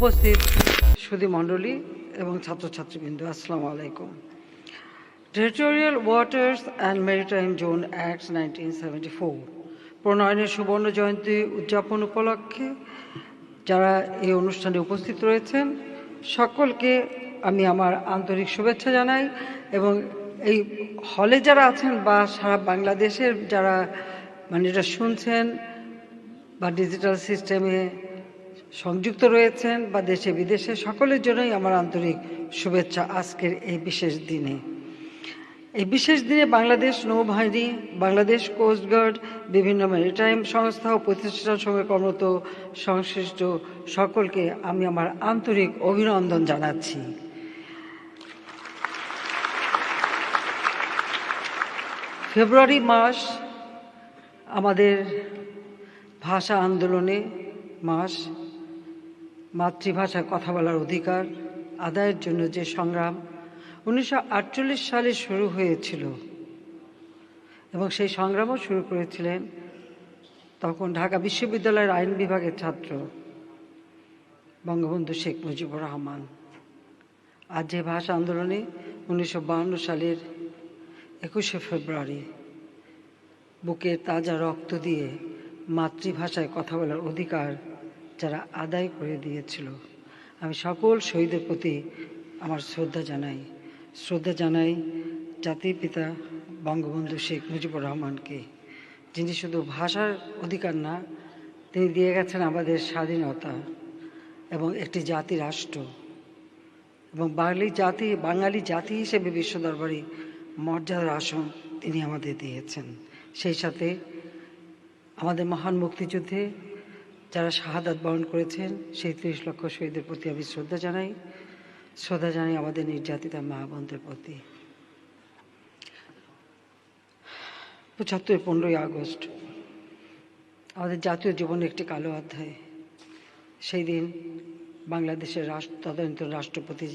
উপস্থিত সুধী মণ্ডলী এবং ছাত্রছাত্রীবৃন্দ, আসসালামু আলাইকুম। Territorial waters and maritime zone act nineteen seventy four প্রণয়নের সুবর্ণ জয়ন্তী উদযাপন উপলক্ষে যারা এই অনুষ্ঠানে উপস্থিত রয়েছেন, সকলকে আমি আমার আন্তরিক শুভেচ্ছা জানাই এবং এই হলে যারা আছেন বা সারা বাংলাদেশের যারা মানে এটা শুনছেন বা ডিজিটাল সিস্টেমে সংযুক্ত রয়েছেন বা দেশে বিদেশে, সকলের জন্যই আমার আন্তরিক শুভেচ্ছা আজকের এই বিশেষ দিনে। এই বিশেষ দিনে বাংলাদেশ নৌবাহিনী, বাংলাদেশ কোস্টগার্ড বিভিন্ন ম্যারিটাইম সংস্থা ও প্রতিষ্ঠান সঙ্গে কর্মরত সংশ্লিষ্ট সকলকে আমি আমার আন্তরিক অভিনন্দন জানাচ্ছি। ফেব্রুয়ারি মাস আমাদের ভাষা আন্দোলনে মাস। মাতৃভাষায় কথা বলার অধিকার, আদায়ের জন্য যে সংগ্রাম উনিশশো আটচল্লিশ সালে শুরু হয়েছিল এবং সেই সংগ্রামও শুরু করেছিলেন তখন ঢাকা বিশ্ববিদ্যালয়ের আইন বিভাগের ছাত্র বঙ্গবন্ধু শেখ মুজিবুর রহমান। আজ যে ভাষা আন্দোলনে উনিশশো সালের একুশে ফেব্রুয়ারি বুকের তাজা রক্ত দিয়ে মাতৃভাষায় কথা বলার অধিকার যারা আদায় করে দিয়েছিল। আমি সকল শহীদের প্রতি আমার শ্রদ্ধা জানাই। শ্রদ্ধা জানাই জাতির পিতা বঙ্গবন্ধু শেখ মুজিবুর রহমানকে, যিনি শুধু ভাষার অধিকার না, তিনি দিয়ে গেছেন আমাদের স্বাধীনতা এবং একটি জাতি রাষ্ট্র। এবং বাঙালি জাতি বাঙালি জাতি হিসেবে বিশ্ব দরবারে মর্যাদার আসন তিনি আমাদের দিয়েছেন। সেই সাথে আমাদের মহান মুক্তিযুদ্ধে যারা শাহাদাত বরণ করেছেন, সেই ত্রিশ লক্ষ শহীদের প্রতি আমি শ্রদ্ধা জানাই। শ্রদ্ধা জানাই আমাদের নির্যাতিতা মা বোনদের প্রতি। পঁচাত্তর, পনেরোই আগস্ট, আমাদের জাতীয় জীবনের একটি কালো অধ্যায়। সেই দিন বাংলাদেশের রাষ্ট্র তদানীন্তন রাষ্ট্রপতি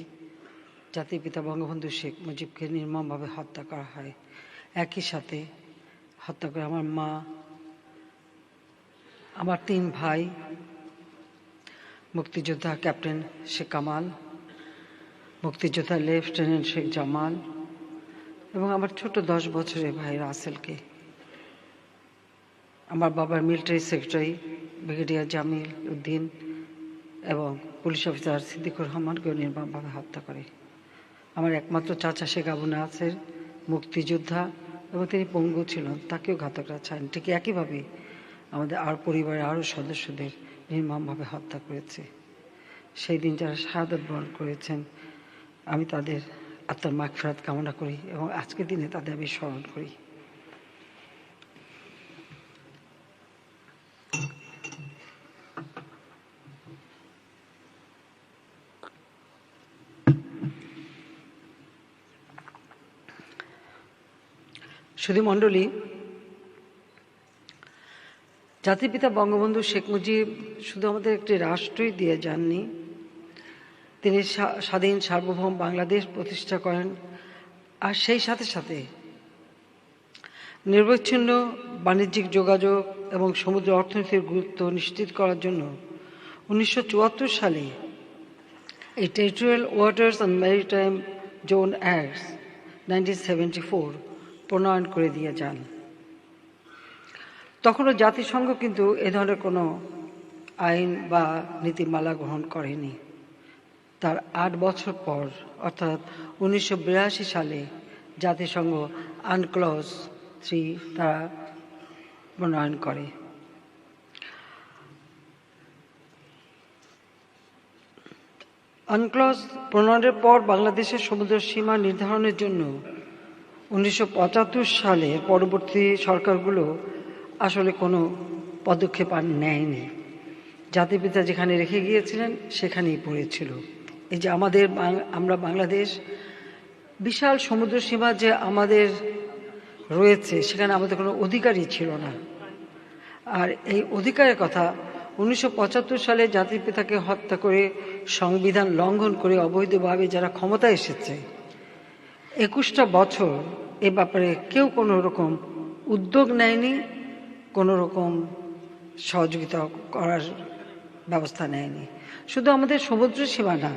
জাতির পিতা বঙ্গবন্ধু শেখ মুজিবকে নির্মমভাবে হত্যা করা হয়। একই সাথে হত্যা করে আমার মা আমার তিন ভাই, মুক্তিযোদ্ধা ক্যাপ্টেন শেখ কামাল, মুক্তিযোদ্ধা লেফটেন্যান্ট শেখ জামাল এবং আমার ছোট দশ বছরের ভাই রাসেলকে। আমার বাবার military secretary brigadier Jamil Uddin এবং পুলিশ অফিসার সিদ্দিকুর রহমানকেও নির্মমভাবে হত্যা করে। আমার একমাত্র চাচা শেখ আবু নাসের মুক্তিযোদ্ধা এবং তিনি পঙ্গু ছিলেন, তাকেও ঘাতকরা চান ঠিক একইভাবে আমাদের আর পরিবারের আরও সদস্যদের নির্মমভাবে হত্যা করেছে। সেই দিন যারা শাহাদত বরণ করেছেন, আমি তাদের আত্মার মাগফিরাত কামনা করি এবং আজকের দিনে তাদের আমি স্মরণ করি। সুধী মণ্ডলী জাতির পিতা বঙ্গবন্ধু শেখ মুজিব শুধু আমাদের একটি রাষ্ট্রই দিয়ে যাননি, তিনি স্বাধীন সার্বভৌম বাংলাদেশ প্রতিষ্ঠা করেন। আর সেই সাথে সাথে নিরবচ্ছিন্ন বাণিজ্যিক যোগাযোগ এবং সমুদ্র অর্থনীতির গুরুত্ব নিশ্চিত করার জন্য উনিশশো চুয়াত্তর সালে এই territorial waters and maritime zone acts nineteen প্রণয়ন করে দিয়ে যান। তখনও জাতিসংঘ কিন্তু এ ধরনের কোনো আইন বা নীতিমালা গ্রহণ করেনি। তার আট বছর পর, অর্থাৎ উনিশশো বিরাশি সালে জাতিসংঘ আনক্লজ থ্রি তারা প্রণয়ন করে। আনক্লজ প্রণয়নের পর বাংলাদেশের সমুদ্র সীমা নির্ধারণের জন্য উনিশশো পঁচাত্তর সালে পরবর্তী সরকারগুলো আসলে কোনো পদক্ষেপ আর নেয়নি। জাতিপিতা যেখানে রেখে গিয়েছিলেন, সেখানেই পড়েছিল। এই যে আমাদের আমরা বাংলাদেশ, বিশাল সমুদ্র সীমা যে আমাদের রয়েছে, সেখানে আমাদের কোনো অধিকারই ছিল না। আর এই অধিকারের কথা উনিশশো পঁচাত্তর সালে জাতির পিতাকে হত্যা করে সংবিধান লঙ্ঘন করে অবৈধভাবে যারা ক্ষমতায় এসেছে, একুশটা বছর এ ব্যাপারে কেউ কোনো রকম উদ্যোগ নেয়নি। কোনো রকম সহযোগিতা করার ব্যবস্থা নেয়নি। শুধু আমাদের সমুদ্র সীমানা,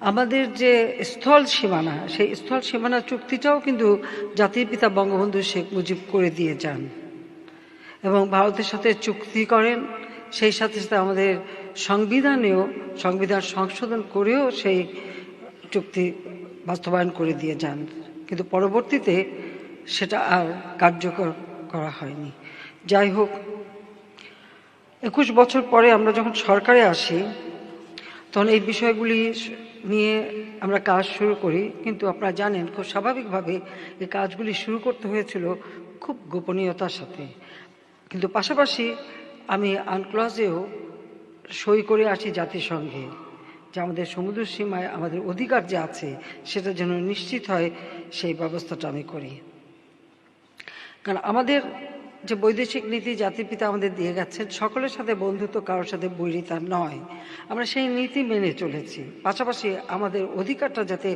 আমাদের যে স্থল সীমানা, সেই স্থল সীমানা চুক্তিটাও কিন্তু জাতির পিতা বঙ্গবন্ধু শেখ মুজিব করে দিয়ে যান এবং ভারতের সাথে চুক্তি করেন। সেই সাথে সাথে আমাদের সংবিধানেও, সংবিধান সংশোধন করেও সেই চুক্তি বাস্তবায়ন করে দিয়ে যান। কিন্তু পরবর্তীতে সেটা আর কার্যকর করা হয়নি। যাই হোক, একুশ বছর পরে আমরা যখন সরকারে আসি, তখন এই বিষয়গুলি নিয়ে আমরা কাজ শুরু করি। কিন্তু আপনারা জানেন, খুব স্বাভাবিকভাবে এই কাজগুলি শুরু করতে হয়েছিল খুব গোপনীয়তার সাথে। কিন্তু পাশাপাশি আমি আনক্লজেও সই করে আসি জাতিসংঘে, যে আমাদের সমুদ্র সীমায় আমাদের অধিকার যে আছে, সেটা যেন নিশ্চিত হয়, সেই ব্যবস্থাটা আমি করি। কারণ আমাদের যে বৈদেশিক নীতি জাতির পিতা আমাদের দিয়ে গেছেন, সকলের সাথে বন্ধুত্ব কারোর সাথে বৈরিতা নয়। আমরা সেই নীতি মেনে চলেছি। পাশাপাশি আমাদের অধিকারটা যাতে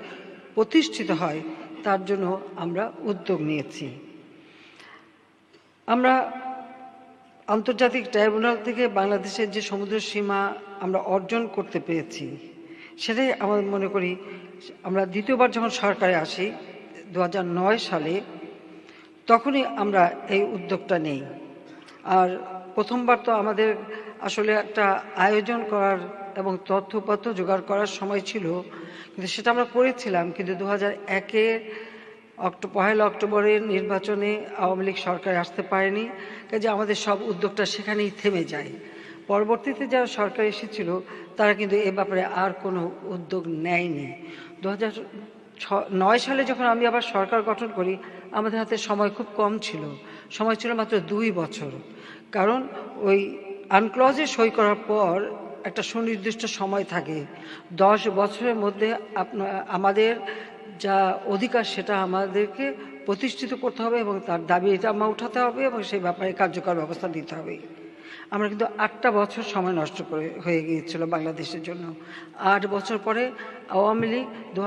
প্রতিষ্ঠিত হয়, তার জন্য আমরা উদ্যোগ নিয়েছি। আমরা আন্তর্জাতিক ট্রাইব্যুনাল থেকে বাংলাদেশের যে সমুদ্র সীমা আমরা অর্জন করতে পেরেছি, সেটাই আমার মনে করি, আমরা দ্বিতীয়বার যখন সরকারে আসি, দু হাজার নয় সালে তখনই আমরা এই উদ্যোগটা নেই। আর প্রথমবার তো আমাদের আসলে একটা আয়োজন করার এবং তথ্যপত্র জোগাড় করার সময় ছিল, কিন্তু সেটা আমরা করেছিলাম, কিন্তু দু হাজার একে অক্টো, পহেলা অক্টোবরের নির্বাচনে আওয়ামী লীগ সরকার আসতে পারেনি, কাজে আমাদের সব উদ্যোগটা সেখানেই থেমে যায়। পরবর্তীতে যারা সরকার এসেছিল, তারা কিন্তু এ ব্যাপারে আর কোনো উদ্যোগ নেয়নি। দু হাজার নয় সালে যখন আমি আবার সরকার গঠন করি আমাদের হাতে সময় খুব কম ছিল। সময় ছিল মাত্র দুই বছর। কারণ ওই আনক্লজে সই করার পর একটা সুনির্দিষ্ট সময় থাকে। দশ বছরের মধ্যে আপনার আমাদের যা অধিকার সেটা আমাদেরকে প্রতিষ্ঠিত করতে হবে এবং তার দাবি এটা আমা উঠাতে হবে এবং সেই ব্যাপারে কার্যকর ব্যবস্থা দিতে হবে। আমরা কিন্তু আটটা বছর সময় নষ্ট করে হয়ে গিয়েছিল বাংলাদেশের জন্য। আট বছর পরে আওয়ামী লীগ দু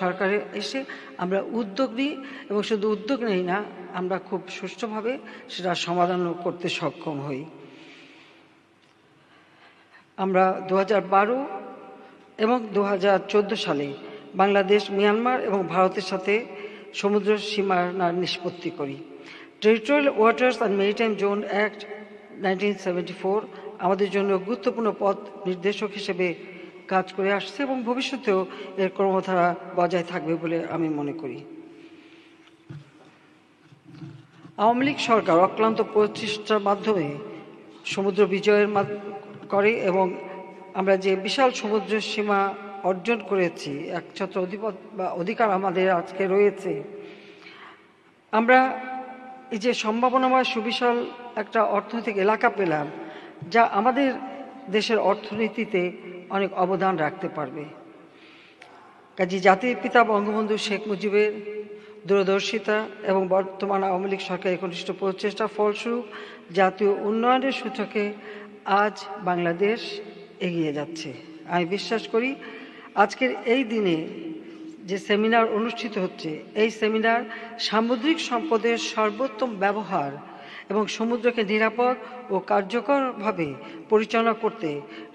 সরকারে এসে আমরা উদ্যোগ নিই এবং শুধু উদ্যোগ নেই না, আমরা খুব সুষ্ঠুভাবে সেটা সমাধানও করতে সক্ষম হই। আমরা দু বারো এবং দু হাজার চোদ্দ সালে বাংলাদেশ, মিয়ানমার এবং ভারতের সাথে সমুদ্র সীমানার নিষ্পত্তি করি। Territorial waters and maritime zone act nineteen আমাদের জন্য গুরুত্বপূর্ণ পথ নির্দেশক হিসেবে কাজ করে আসছে এবং ভবিষ্যতেও এর কর্মধারা বজায় থাকবে বলে আমি মনে করি। আওয়ামী লীগ সরকার অক্লান্ত প্রচেষ্টার মাধ্যমে সমুদ্র বিজয়ের করে এবং আমরা যে বিশাল সমুদ্র সীমা অর্জন করেছি, একছত্র অধিপত বা অধিকার আমাদের আজকে রয়েছে, আমরা এই যে সম্ভাবনাময় সুবিশাল একটা অর্থনৈতিক এলাকা পেলাম যা আমাদের দেশের অর্থনীতিতে অনেক অবদান রাখতে পারবে। কাজী জাতির পিতা বঙ্গবন্ধু শেখ মুজিবের দূরদর্শিতা এবং বর্তমান আওয়ামী লীগ সরকারের একনিষ্ঠ প্রচেষ্টা ফলস্বরূপ জাতীয় উন্নয়নের সূচকে আজ বাংলাদেশ এগিয়ে যাচ্ছে। আমি বিশ্বাস করি আজকের এই দিনে যে সেমিনার অনুষ্ঠিত হচ্ছে, এই সেমিনার সামুদ্রিক সম্পদের সর্বোত্তম ব্যবহার এবং সমুদ্রকে নিরাপদ ও কার্যকরভাবে পরিচালনা করতে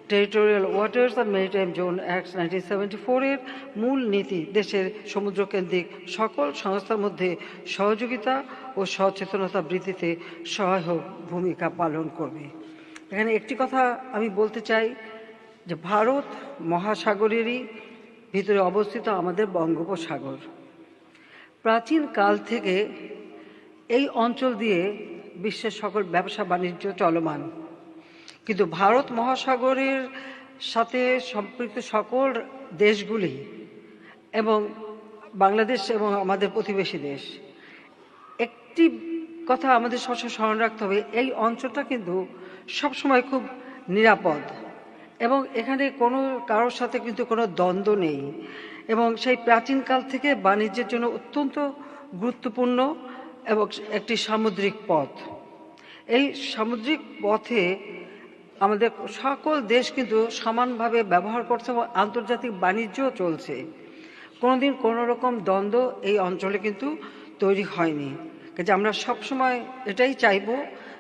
territorial waters and maritime zone act nineteen seventy ফোরের মূল নীতি দেশের সমুদ্রকেন্দ্রিক সকল সংস্থার মধ্যে সহযোগিতা ও সচেতনতা বৃদ্ধিতে সহায়ক ভূমিকা পালন করবে। এখানে একটি কথা আমি বলতে চাই যে ভারত মহাসাগরেরই ভিতরে অবস্থিত আমাদের বঙ্গোপসাগর। প্রাচীন কাল থেকে এই অঞ্চল দিয়ে বিশ্বের সকল ব্যবসা বাণিজ্য চলমান। কিন্তু ভারত মহাসাগরের সাথে সম্পৃক্ত সকল দেশগুলি এবং বাংলাদেশ এবং আমাদের প্রতিবেশী দেশ, একটি কথা আমাদের সবসময় স্মরণ রাখতে হবে, এই অঞ্চলটা কিন্তু সবসময় খুব নিরাপদ এবং এখানে কোনো কারোর সাথে কিন্তু কোনো দ্বন্দ্ব নেই এবং সেই প্রাচীনকাল থেকে বাণিজ্যের জন্য অত্যন্ত গুরুত্বপূর্ণ এবং একটি সামুদ্রিক পথ। এই সামুদ্রিক পথে আমাদের সকল দেশ কিন্তু সমানভাবে ব্যবহার করছে এবং আন্তর্জাতিক বাণিজ্যও চলছে। কোনোদিন কোনো রকম দ্বন্দ্ব এই অঞ্চলে কিন্তু তৈরি হয়নি। কাজে আমরা সবসময় এটাই চাইব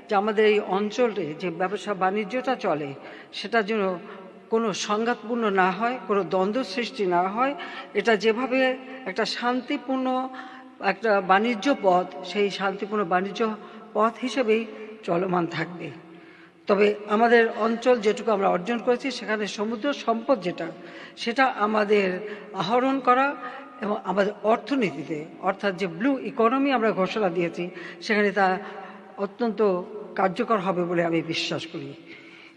যে আমাদের এই অঞ্চলে যে ব্যবসা বাণিজ্যটা চলে সেটার জন্য কোনো সংঘাতপূর্ণ না হয়, কোনো দ্বন্দ্ব সৃষ্টি না হয়। এটা যেভাবে একটা শান্তিপূর্ণ একটা বাণিজ্য পথ, সেই শান্তিপূর্ণ বাণিজ্য পথ হিসেবেই চলমান থাকবে। তবে আমাদের অঞ্চল যেটুকু আমরা অর্জন করেছি, সেখানে সমুদ্র সম্পদ যেটা, সেটা আমাদের আহরণ করা এবং আমাদের অর্থনীতিতে, অর্থাৎ যে ব্লু ইকোনমি আমরা ঘোষণা দিয়েছি, সেখানে তা অত্যন্ত কার্যকর হবে বলে আমি বিশ্বাস করি।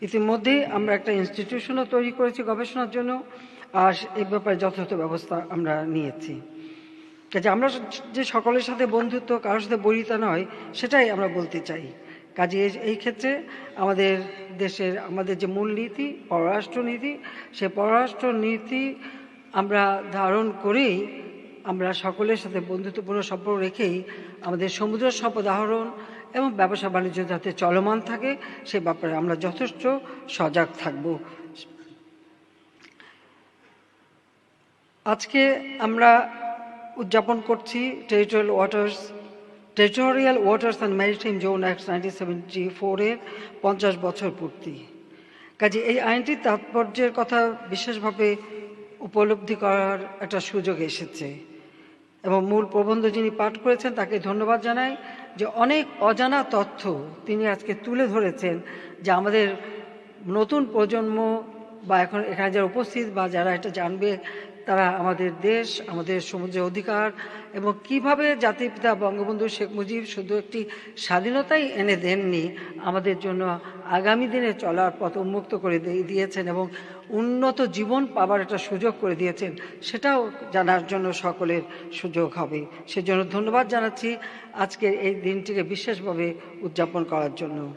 ইতিমধ্যেই আমরা একটা ইনস্টিটিউশনও তৈরি করেছি গবেষণার জন্য, আর এই ব্যাপারে যথাযথ ব্যবস্থা আমরা নিয়েছি। কাজে আমরা যে সকলের সাথে বন্ধুত্ব, কারোর সাথে বরিতা নয়, সেটাই আমরা বলতে চাই। কাজে এই- ক্ষেত্রে আমাদের দেশের, আমাদের যে মূলনীতি, পররাষ্ট্রনীতি, সে পররাষ্ট্রনীতি আমরা ধারণ করেই আমরা সকলের সাথে বন্ধুত্বপূর্ণ সম্পর্ক রেখেই আমাদের সমুদ্র সম্পদ আহরণ এবং ব্যবসা বাণিজ্য যাতে চলমান থাকে, সে ব্যাপারে আমরা যথেষ্ট সজাগ থাকব। আজকে আমরা উদযাপন করছি territorial waters territorial waters and maritime zone act nineteen seventy ফোরের পঞ্চাশ বছর পূর্তি। কাজে এই আইনটির তাৎপর্যের কথা বিশেষভাবে উপলব্ধি করার একটা সুযোগ এসেছে এবং মূল প্রবন্ধ যিনি পাঠ করেছেন তাকে ধন্যবাদ জানাই যে অনেক অজানা তথ্য তিনি আজকে তুলে ধরেছেন যে আমাদের নতুন প্রজন্ম বা এখন এখানে যারা উপস্থিত বা যারা এটা জানবে তারা আমাদের দেশ, আমাদের সমুদ্রের অধিকার এবং কীভাবে জাতিপিতা বঙ্গবন্ধু শেখ মুজিব শুধু একটি স্বাধীনতাই এনে দেননি, আমাদের জন্য আগামী দিনে চলার পথ উন্মুক্ত করে দিয়ে- দিয়েছেন এবং উন্নত জীবন পাবার একটা সুযোগ করে দিয়েছেন, সেটাও জানার জন্য সকলের সুযোগ হবে। সেজন্য ধন্যবাদ জানাচ্ছি আজকে এই দিনটিকে বিশেষভাবে উদযাপন করার জন্য।